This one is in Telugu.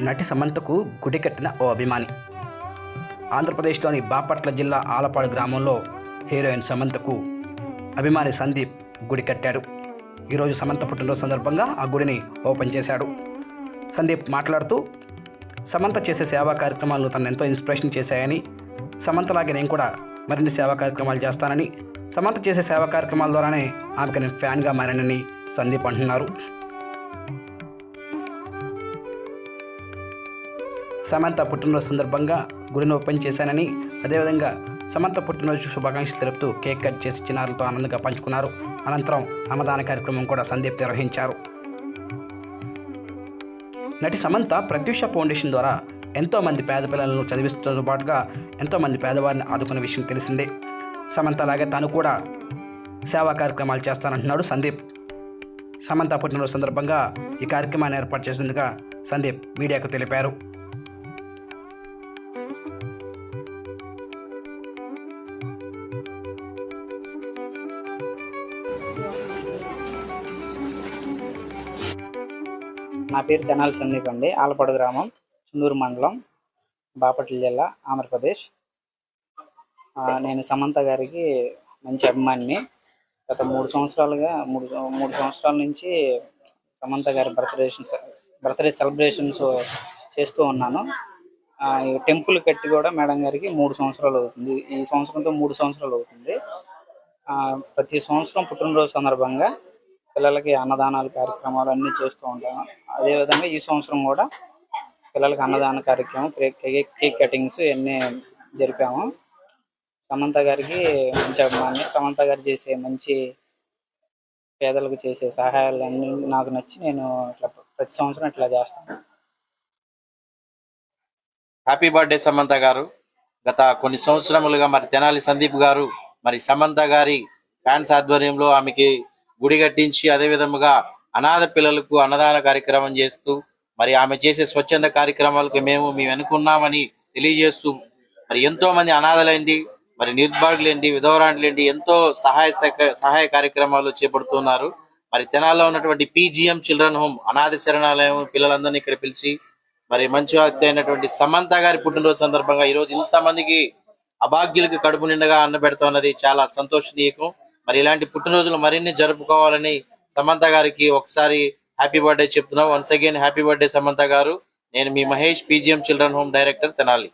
నటి సమంతకు గుడి కట్టిన ఓ అభిమాని. ఆంధ్రప్రదేశ్లోని బాపట్ల జిల్లా ఆలపాడు గ్రామంలో హీరోయిన్ సమంతకు అభిమాని సందీప్ గుడి కట్టాడు. ఈరోజు సమంత పుట్టినరోజు సందర్భంగా ఆ గుడిని ఓపెన్ చేశాడు. సందీప్ మాట్లాడుతూ సమంత చేసే సేవా కార్యక్రమాలను తను ఎంతో ఇన్స్పిరేషన్ చేశాయని సమంతలాగే నేను కూడా మరిన్ని సేవా కార్యక్రమాలు చేస్తానని సమంత చేసే సేవా కార్యక్రమాల ద్వారానే ఆమెకు నేను ఫ్యాన్గా మారానని సందీప్ అంటున్నారు. సమంత పుట్టినరోజు సందర్భంగా గుడిని ఓపెన్ చేశానని అదేవిధంగా సమంత పుట్టినరోజు శుభాకాంక్షలు తెలుపుతూ కేక్ కట్ చేసి చిన్నారులతో ఆనందంగా పంచుకున్నారు. అనంతరం అన్నదాన కార్యక్రమం కూడా సందీప్ నిర్వహించారు. నటి సమంత ప్రత్యూష ఫౌండేషన్ ద్వారా ఎంతోమంది పేద పిల్లలను చదివిస్తున్న పాటుగా ఎంతోమంది పేదవారిని ఆదుకున్న విషయం తెలిసిందే. సమంత అలాగే తాను కూడా సేవా కార్యక్రమాలు చేస్తానంటున్నాడు సందీప్. సమంత పుట్టినరోజు సందర్భంగా ఈ కార్యక్రమాన్ని ఏర్పాటు చేసేందుకు సందీప్ మీడియాకు తెలిపారు. నా పేరు తెనాలి సందీప్ అండి. ఆలపాడు గ్రామం చుందూరు మండలం బాపట్ల జిల్లా ఆంధ్రప్రదేశ్. నేను సమంత గారికి మంచి అభిమానిని. గత మూడు సంవత్సరాలుగా మూడు మూడు సంవత్సరాల నుంచి సమంత గారి బర్త్డే బర్త్డే సెలబ్రేషన్స్ చేస్తూ ఉన్నాను. టెంపుల్ కట్టి కూడా మేడం గారికి మూడు సంవత్సరాలు అవుతుంది. ఈ సంవత్సరంతో మూడు సంవత్సరాలు అవుతుంది. ఆ, ప్రతి సంవత్సరం పుట్టినరోజు సందర్భంగా పిల్లలకి అన్నదానాలు కార్యక్రమాలు అన్నీ చేస్తూ ఉంటాము. అదేవిధంగా ఈ సంవత్సరం కూడా పిల్లలకి అన్నదాన కార్యక్రమం కేక్ కేక్- కేక్ కటింగ్స్ ఇవన్నీ జరిపాము. సమంత గారికి మంచి అభిమాని సమంత గారు చేసే మంచి పేదలకు చేసే సహాయాలన్నీ నాకు నచ్చి నేను ఇట్లా ప్రతి సంవత్సరం ఇట్లా చేస్తాను. హ్యాపీ బర్త్డే సమంత గారు. గత కొన్ని సంవత్సరములుగా మరి తెనాలి సందీప్ గారు మరి సమంత గారి ఫ్యాన్స్ ఆధ్వర్యంలో ఆమెకి గుడి కట్టించి అదేవిధముగా అనాథ పిల్లలకు అన్నదాన కార్యక్రమం చేస్తూ మరి ఆమె చేసే స్వచ్ఛంద కార్యక్రమాలకు మేము మేము అనుకున్నామని తెలియజేస్తూ మరి ఎంతో మంది అనాథలేంటి మరి నిర్భాగులేంటి విధవరాంట్లేంటి ఎంతో సహాయ సహక- సహాయ కార్యక్రమాలు చేపడుతున్నారు. మరి తెనాల్లో ఉన్నటువంటి పీజీఎం చిల్డ్రన్ హోమ్ అనాథ శరణాలయం పిల్లలందరినీ ఇక్కడ పిలిచి మరి మంచి వ్యక్తి అయినటువంటి సమంత గారి పుట్టినరోజు సందర్భంగా ఈ రోజు ఇంతమందికి అభాగ్యులకు కడుపు నిండగా అన్న పెడుతున్నది చాలా సంతోషనీయకం. మరి ఇలాంటి పుట్టినరోజులు మరిన్ని జరుపుకోవాలని సమంత గారికి ఒకసారి హ్యాపీ బర్త్డే చెప్తున్నాం. Once again happy birthday Samantha garu. నేను మీ Mahesh PGM children home director Tenali.